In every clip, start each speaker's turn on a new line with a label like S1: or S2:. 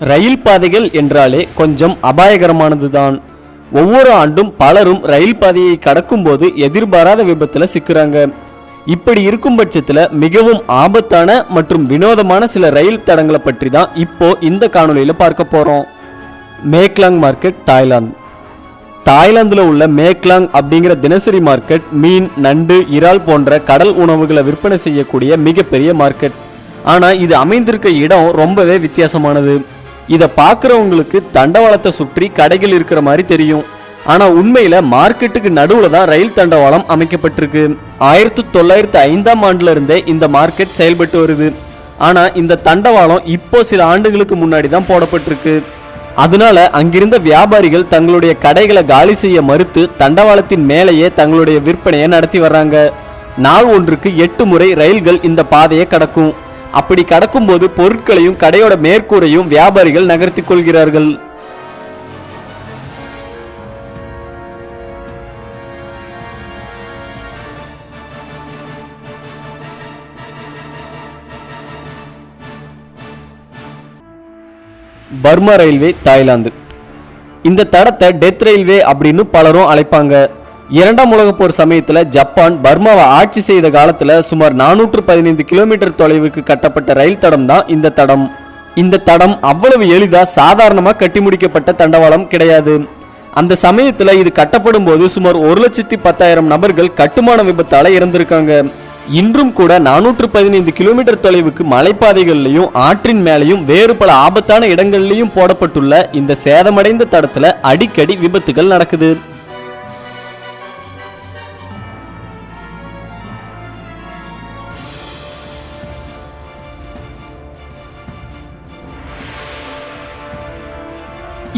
S1: ரயில் பாதைகள் என்றாலே கொஞ்சம் அபாயகரமானதுதான். ஒவ்வொரு ஆண்டும் பலரும் ரயில் பாதையை கடக்கும்போது எதிர்பாராத விபத்தில் சிக்கிறாங்க. இப்படி இருக்கும் பட்சத்தில் மிகவும் ஆபத்தான மற்றும் வினோதமான சில ரயில் தடங்களை பற்றி தான் இப்போ இந்த காணொலியில் பார்க்க போகிறோம் மேக்லாங் மார்க்கெட் தாய்லாந்து. தாய்லாந்தில் உள்ள மேக்லாங் அப்படிங்கிற தினசரி மார்க்கெட் மீன் நண்டு இறால் போன்ற கடல் உணவுகளை விற்பனை செய்யக்கூடிய மிகப்பெரிய மார்க்கெட். ஆனால் இது அமைந்திருக்க இடம் ரொம்பவே வித்தியாசமானது. இதை பார்க்குறவங்களுக்கு தண்டவாளத்தை சுற்றி கடைகள் இருக்கிற மாதிரி தெரியும். ஆனால் உண்மையில் மார்க்கெட்டுக்கு நடுவில் தான் ரயில் தண்டவாளம் அமைக்கப்பட்டிருக்கு. ஆயிரத்தி தொள்ளாயிரத்தி ஐந்தாம் ஆண்டுல இருந்தே இந்த மார்க்கெட் செயல்பட்டு வருது. ஆனால் இந்த தண்டவாளம் இப்போ சில ஆண்டுகளுக்கு முன்னாடி தான் போடப்பட்டிருக்கு. அதனால அங்கிருந்த வியாபாரிகள் தங்களுடைய கடைகளை காலி செய்ய மறுத்து தண்டவாளத்தின் மேலேயே தங்களுடைய விற்பனையை நடத்தி வர்றாங்க. நாள் ஒன்றுக்கு எட்டு முறை ரயில்கள் இந்த பாதையை கடக்கும். அப்படி கடக்கும்போது பொருட்களையும் கடையோட மேற்கூரையும் வியாபாரிகள் நகர்த்திக் கொள்கிறார்கள். Burma railway Thailand. இந்த தடத்தை டெத் ரயில்வே அப்படின்னு பலரும் அழைப்பாங்க. இரண்டாம் உலக போர் சமயத்தில் ஜப்பான் பர்மாவை ஆட்சி செய்த காலத்தில் சுமார் நானூற்று பதினைந்து கிலோமீட்டர் தொலைவுக்கு கட்டப்பட்ட ரயில் தடம் தான் இந்த தடம். இந்த தடம் அவ்வளவு எளிதா சாதாரணமா கட்டி முடிக்கப்பட்ட தண்டவாளம் கிடையாது. அந்த சமயத்தில் இது கட்டப்படும் போது சுமார் ஒரு லட்சத்தி பத்தாயிரம் நபர்கள் கட்டுமான விபத்தால இறந்திருக்காங்க. இன்றும் கூட நானூற்று பதினைந்து கிலோமீட்டர் தொலைவுக்கு மலைப்பாதைகள்லையும் ஆற்றின் மேலையும் வேறு பல ஆபத்தான இடங்கள்லையும் போடப்பட்டுள்ள இந்த சேதமடைந்த தடத்துல அடிக்கடி விபத்துகள் நடக்குது.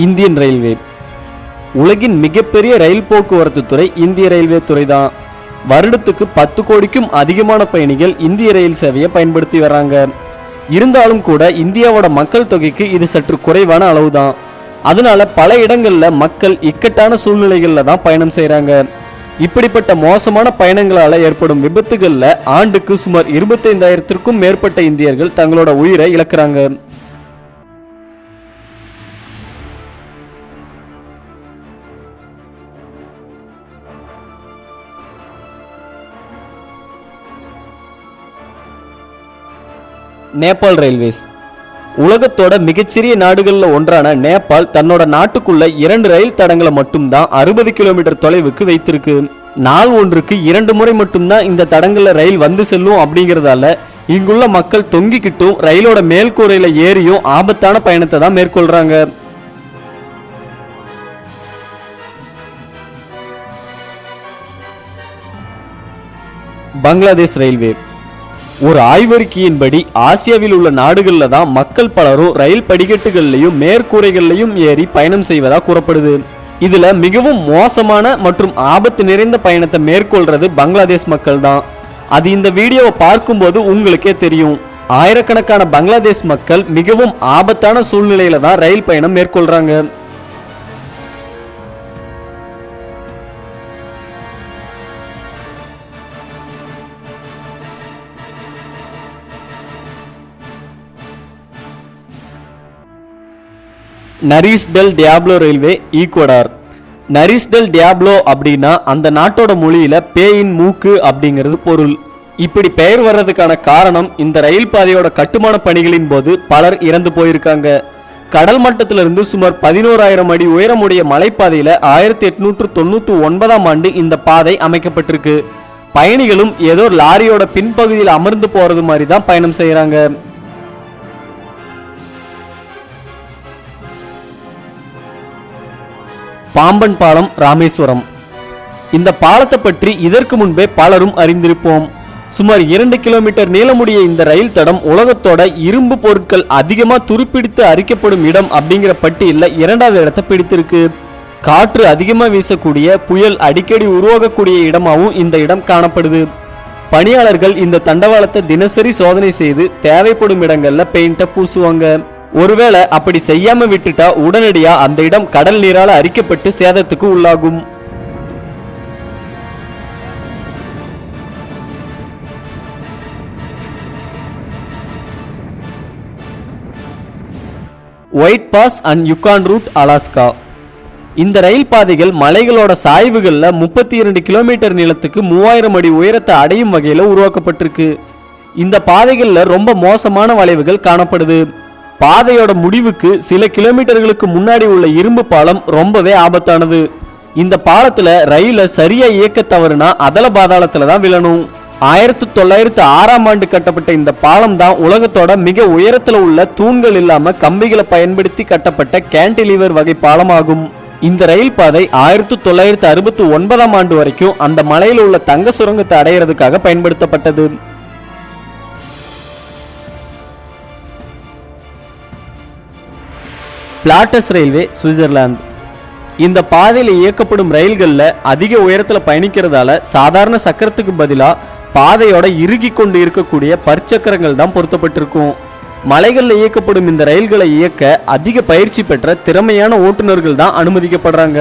S1: Indian railway. உலகின் மிகப்பெரிய ரயில் போக்குவரத்து துறை இந்திய ரயில்வே துறை தான் வருடத்துக்கு பத்து கோடிக்கும் அதிகமான பயணிகள் இந்திய ரயில் சேவையை பயன்படுத்தி வராங்க இருந்தாலும் கூட இந்தியாவோட மக்கள் தொகைக்கு இது சற்று குறைவான அளவு தான் அதனால பல இடங்களில் மக்கள் இக்கட்டான சூழ்நிலைகளில் தான் பயணம் செய்கிறாங்க இப்படிப்பட்ட மோசமான பயணங்களால் ஏற்படும் விபத்துகளில் ஆண்டுக்கு சுமார் இருபத்தைந்தாயிரத்திற்கும் மேற்பட்ட இந்தியர்கள் தங்களோட உயிரை இழக்கிறாங்க. நேபாள் ரயில்வேஸ். உலகத்தோட மிகச்சிறிய நாடுகளில் ஒன்றான நேபாள் தன்னோட நாட்டுக்குள்ள இரண்டு ரயில் தடங்களை மட்டும்தான் அறுபது கிலோமீட்டர் தொலைவுக்கு வைத்திருக்கு. நாள் ஒன்றுக்கு இரண்டு முறை மட்டும்தான் இந்த தடங்களில் ரயில் வந்து செல்லும் அப்படிங்கிறதால இங்குள்ள மக்கள் தொங்கிக்கிட்டும் ரயிலோட மேல்கூரையில் ஏறியும் ஆபத்தான பயணத்தை தான் மேற்கொள்கிறாங்க பங்களாதேஷ் ரயில்வே. ஒரு ஆய்வறிக்கையின்படி ஆசியாவில் உள்ள நாடுகளில் தான் மக்கள் பலரும் ரயில் படிக்கட்டுகள்லையும் மேற்கூரைகள்லையும் ஏறி பயணம் செய்வதா கூறப்படுது. இதுல மிகவும் மோசமான மற்றும் ஆபத்து நிறைந்த பயணத்தை மேற்கொள்றது பங்களாதேஷ் மக்கள் தான். அது இந்த வீடியோவை பார்க்கும்போது உங்களுக்கே தெரியும். ஆயிரக்கணக்கான பங்களாதேஷ் மக்கள் மிகவும் ஆபத்தான சூழ்நிலையில தான் ரயில் பயணம் மேற்கொள்றாங்க. Nariz del Diablo railway Ecuador Nariz del Diablo அப்படின்னா அந்த நாட்டோட மொழியில் பேயின் மூக்கு அப்படிங்கிறது பொருள். இப்படி பெயர் வர்றதுக்கான காரணம் இந்த ரயில் பாதையோட கட்டுமான பணிகளின் போது பலர் இறந்து போயிருக்காங்க. கடல் மட்டத்திலிருந்து சுமார் பதினோராயிரம் அடி உயரமுடைய மலைப்பாதையில் ஆயிரத்தி எட்நூற்று தொண்ணூற்றி ஒன்பதாம் ஆண்டு இந்த பாதை அமைக்கப்பட்டிருக்கு. பயணிகளும் ஏதோ லாரியோட பின்பகுதியில் அமர்ந்து போகிறது மாதிரி தான் பயணம் செய்கிறாங்க பாம்பன் பாலம் ராமேஸ்வரம். இந்த பாலத்தை பற்றி இதற்கு முன்பே பலரும் அறிந்திருப்போம். சுமார் இரண்டு கிலோமீட்டர் நீளமுடைய இந்த ரயில் தடம் உலகத்தோட இரும்பு பொருட்கள் அதிகமாக துருப்பிடித்து அரிக்கப்படும் இடம் அப்படிங்கிற பட்டியலில் இரண்டாவது இடத்தை பிடித்திருக்கு. காற்று அதிகமாக வீசக்கூடிய புயல் அடிக்கடி உருவாகக்கூடிய இடமாகவும் இந்த இடம் காணப்படுது. பணியாளர்கள் இந்த தண்டவாளத்தை தினசரி சோதனை செய்து தேவைப்படும் இடங்களில் பெயிண்டை பூசுவாங்க. ஒருவேளை அப்படி செய்யாம விட்டுட்டா உடனடியா அந்த இடம் கடல் நீரால அரிக்கப்பட்டு சேதத்துக்கு உள்ளாகும். White Pass and Yukon Route Alaska இந்த ரயில் பாதைகள் மலைகளோட சாய்வுகளில் முப்பத்தி இரண்டு கிலோமீட்டர் நீளத்துக்கு மூவாயிரம் அடி உயரத்தை அடையும் வகையில் உருவாக்கப்பட்டிருக்கு. இந்த பாதைகளில் ரொம்ப மோசமான வளைவுகள் காணப்படுது. பாதையோட முடிவுக்கு சில கிலோமீட்டர்களுக்கு முன்னாடி உள்ள இரும்பு பாலம் ரொம்பவே ஆபத்தானது. இந்த பாலத்துல ரயிலை சரியா இயக்க தவறுனா அதல பாதாளத்துல தான் விழணும். ஆயிரத்தி தொள்ளாயிரத்து ஆறாம் ஆண்டு கட்டப்பட்ட இந்த பாலம் தான் உலகத்தோட மிக உயரத்துல உள்ள தூண்கள் இல்லாம கம்பிகளை பயன்படுத்தி கட்டப்பட்ட கேண்டிலீவர் வகை பாலமாகும். இந்த ரயில் பாதை ஆயிரத்தி தொள்ளாயிரத்து அறுபத்தி ஒன்பதாம் ஆண்டு வரைக்கும் அந்த மலையில் உள்ள தங்க சுரங்கத்தை அடையிறதுக்காக பயன்படுத்தப்பட்டது. Pilatus railway Switzerland. இந்த பாதையில் இயக்கப்படும் ரயில்களில் அதிக உயரத்தில் பயணிக்கிறதால சாதாரண சக்கரத்துக்கு பதிலாக பாதையோட இறுகி கொண்டு இருக்கக்கூடிய பற்சக்கரங்கள் தான் பொருத்தப்பட்டிருக்கும். மலைகளில் இயக்கப்படும் இந்த ரயில்களை இயக்க அதிக பயிற்சி பெற்ற திறமையான ஓட்டுநர்கள் தான் அனுமதிக்கப்படுறாங்க.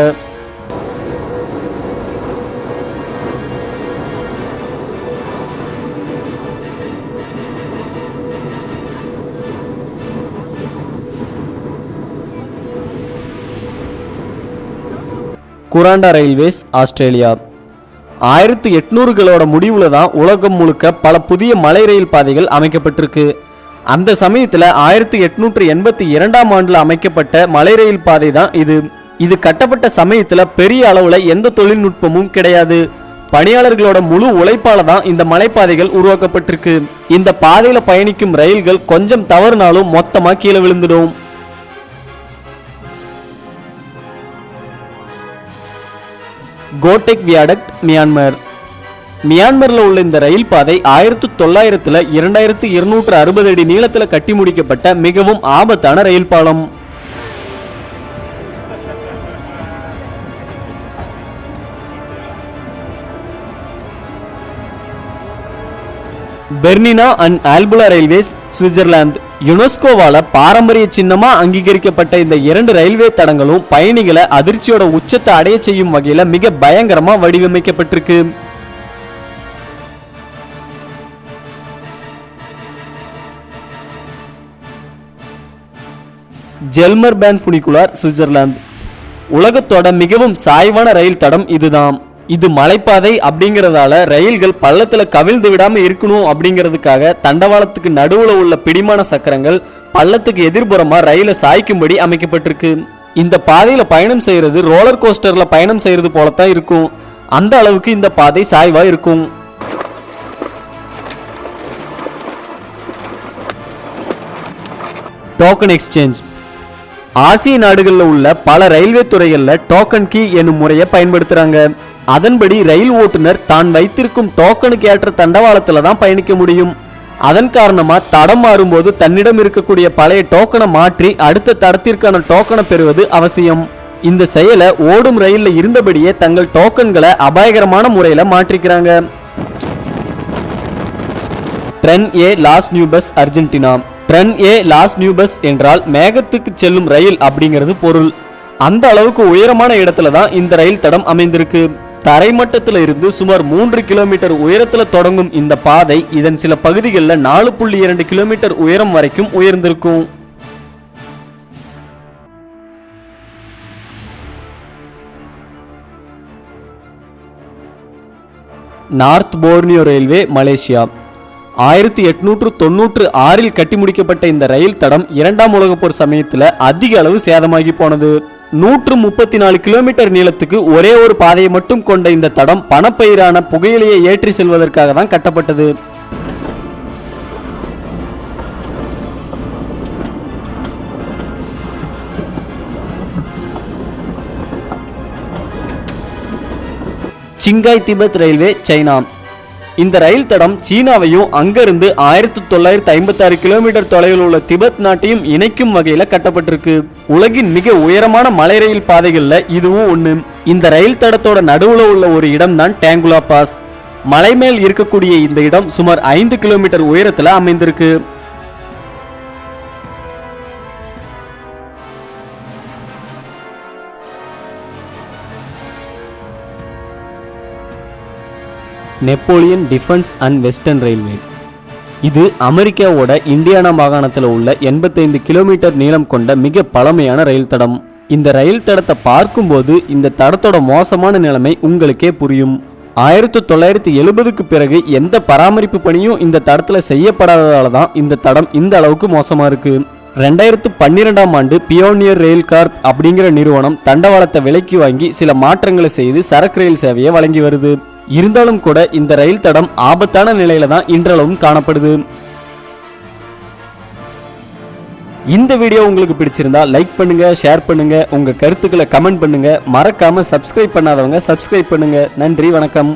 S1: குராண்டா ரயில்வேஸ் ஆஸ்திரேலியா. ஆயிரத்தி எட்நூறுகளோட முடிவில் தான் உலகம் முழுக்க பல புதிய மலை ரயில் பாதைகள் அமைக்கப்பட்டிருக்கு. அந்த சமயத்தில் ஆயிரத்தி எட்நூற்று எண்பத்தி இரண்டாம் ஆண்டில் அமைக்கப்பட்ட மலை ரயில் பாதை தான் இது. இது கட்டப்பட்ட சமயத்தில் பெரிய அளவில் எந்த தொழில்நுட்பமும் கிடையாது. பணியாளர்களோட முழு உழைப்பால தான் இந்த மலைப்பாதைகள் உருவாக்கப்பட்டிருக்கு. இந்த பாதையில பயணிக்கும் ரயில்கள் கொஞ்சம் தவறுனாலும் மொத்தமா கீழே விழுந்துடும். Goteik viaduct Myanmar. மியான்மரில் உள்ள இந்த ரயில் பாதை ஆயிரத்தி தொள்ளாயிரத்தில் இரண்டாயிரத்தி இருநூற்று அறுபது அடி நீளத்தில் கட்டி முடிக்கப்பட்ட மிகவும் ஆபத்தான ரயில் பாலம். Bernina and Albula railways Switzerland. யுனெஸ்கோவால பாரம்பரிய சின்னமா அங்கீகரிக்கப்பட்ட இந்த இரண்டு ரயில்வே தடங்களும் பயணிகளை அதிர்ச்சியோட உச்சத்தை அடைய செய்யும் வகையில மிக பயங்கரமா வடிவமைக்கப்பட்டிருக்கு. Gelmer Bahn funicular Switzerland. உலகத்தோட மிகவும் சாய்வான ரயில் தடம் இதுதான். இது மலைப்பாதை அப்படிங்கிறதால ரயில்கள் பள்ளத்தில் கவிழ்ந்து விடாமல் இருக்கணும் அப்படிங்கிறதுக்காக தண்டவாளத்துக்கு நடுவில் உள்ள பிடிமான சக்கரங்கள் பள்ளத்துக்கு எதிர்புறமாக ரயிலை சாய்க்கும்படி அமைக்கப்பட்டிருக்கு. இந்த பாதையில் பயணம் செய்கிறது ரோலர் கோஸ்டரில் பயணம் செய்கிறது போலத்தான் இருக்கும். அந்த அளவுக்கு இந்த பாதை சாய்வாக இருக்கும். டோக்கன் எக்ஸ்சேஞ்ச் ஆசிய நாடுகளில் உள்ள பல ரயில்வே துறைகளில் டோக்கன் கீ என்னும் முறையை பயன்படுத்துகிறாங்க அதன்படி ரயில் ஓட்டுநர் தான் வைத்திருக்கும் டோக்கனுக்கு ஏற்ற தண்டவாளத்தில் தான் பயணிக்க முடியும். அதன் காரணமா தடம் மாறும்போது தன்னிடம் இருக்கக்கூடிய பழைய டோக்கனை மாற்றி அடுத்த தடத்திற்கான டோக்கனை பெறுவது அவசியம். இந்த செயலை ஓடும் ரயிலில் இருந்தபடியே தங்கள் டோக்கன்களை அபாயகரமான முறையில் மாற்றிக்கிறாங்க. Tren a las Nubes Argentina Tren a las Nubes என்றால் மேகத்துக்கு செல்லும் ரயில் அப்படிங்கிறது பொருள். அந்த அளவுக்கு உயரமான இடத்துல தான் இந்த ரயில் தடம் அமைந்திருக்கு. தரைமட்டத்தில் இருந்து சுமார் மூன்று கிலோமீட்டர் உயரத்தில் தொடங்கும் இந்த பாதை இதன் சில பகுதிகளில் நாலு புள்ளி இரண்டு கிலோமீட்டர் உயரம் வரைக்கும் உயர்ந்திருக்கும். North Borneo railway Malaysia. ஆயிரத்தி எட்நூற்று தொண்ணூற்று ஆறில் கட்டி முடிக்கப்பட்ட இந்த ரயில் தடம் இரண்டாம் உலகப் போர் சமயத்தில் அதிக அளவு சேதமாகி போனது. நூற்று முப்பத்தி நாலு கிலோமீட்டர் நீளத்துக்கு ஒரே ஒரு பாதையை மட்டும் கொண்ட இந்த தடம் பணப்பயிரான புகையிலையை ஏற்றி செல்வதற்காக தான் கட்டப்பட்டது. சிங்காய் திபெத் ரயில்வே சைனா. இந்த ரயில் தடம் சீனாவையும் அங்கிருந்து ஆயிரத்தி தொள்ளாயிரத்தி ஐம்பத்தி ஆறு கிலோமீட்டர் தொலைவில் உள்ள திபெத் நாட்டையும் இணைக்கும் வகையில் கட்டப்பட்டிருக்கு. உலகின் மிக உயரமான மலை ரயில் பாதைகளில் இதுவும் ஒண்ணு. இந்த ரயில் தடத்தோட நடுவுல உள்ள ஒரு இடம் தான் டேங்குலா பாஸ். மலை மேல் இருக்கக்கூடிய இந்த இடம் சுமார் ஐந்து கிலோமீட்டர் உயரத்தில் அமைந்திருக்கு. Napoleon Defiance and Western railway. இது அமெரிக்காவோட இந்தியானா மாகாணத்தில் உள்ள எண்பத்தைந்து கிலோமீட்டர் நீளம் கொண்ட மிக பழமையான ரயில் தடம். இந்த ரயில் தடத்தை பார்க்கும்போது இந்த தடத்தோட மோசமான நிலைமை உங்களுக்கே புரியும். ஆயிரத்தி தொள்ளாயிரத்தி எழுபதுக்கு பிறகு எந்த பராமரிப்பு பணியும் இந்த தடத்தில் செய்யப்படாததால தான் இந்த தடம் இந்த அளவுக்கு மோசமாக இருக்குது ரெண்டாயிரத்து பன்னிரெண்டாம் ஆண்டு பியோனியர் ரயில் கார்ப் அப்படிங்கிற நிறுவனம் தண்டவாளத்தை விலைக்கு வாங்கி சில மாற்றங்களை செய்து சரக்கு ரயில் சேவையை வழங்கி வருது. இருந்தாலும் கூட இந்த ரயில் தடம் ஆபத்தான நிலையில தான் இன்றளவும் காணப்படுது. இந்த வீடியோ உங்களுக்கு பிடிச்சிருந்தா லைக் பண்ணுங்க ஷேர் பண்ணுங்க உங்க கருத்துக்களை கமெண்ட் பண்ணுங்க. மறக்காம சப்ஸ்கிரைப் பண்ணாதவங்க சப்ஸ்கிரைப் பண்ணுங்க. நன்றி வணக்கம்.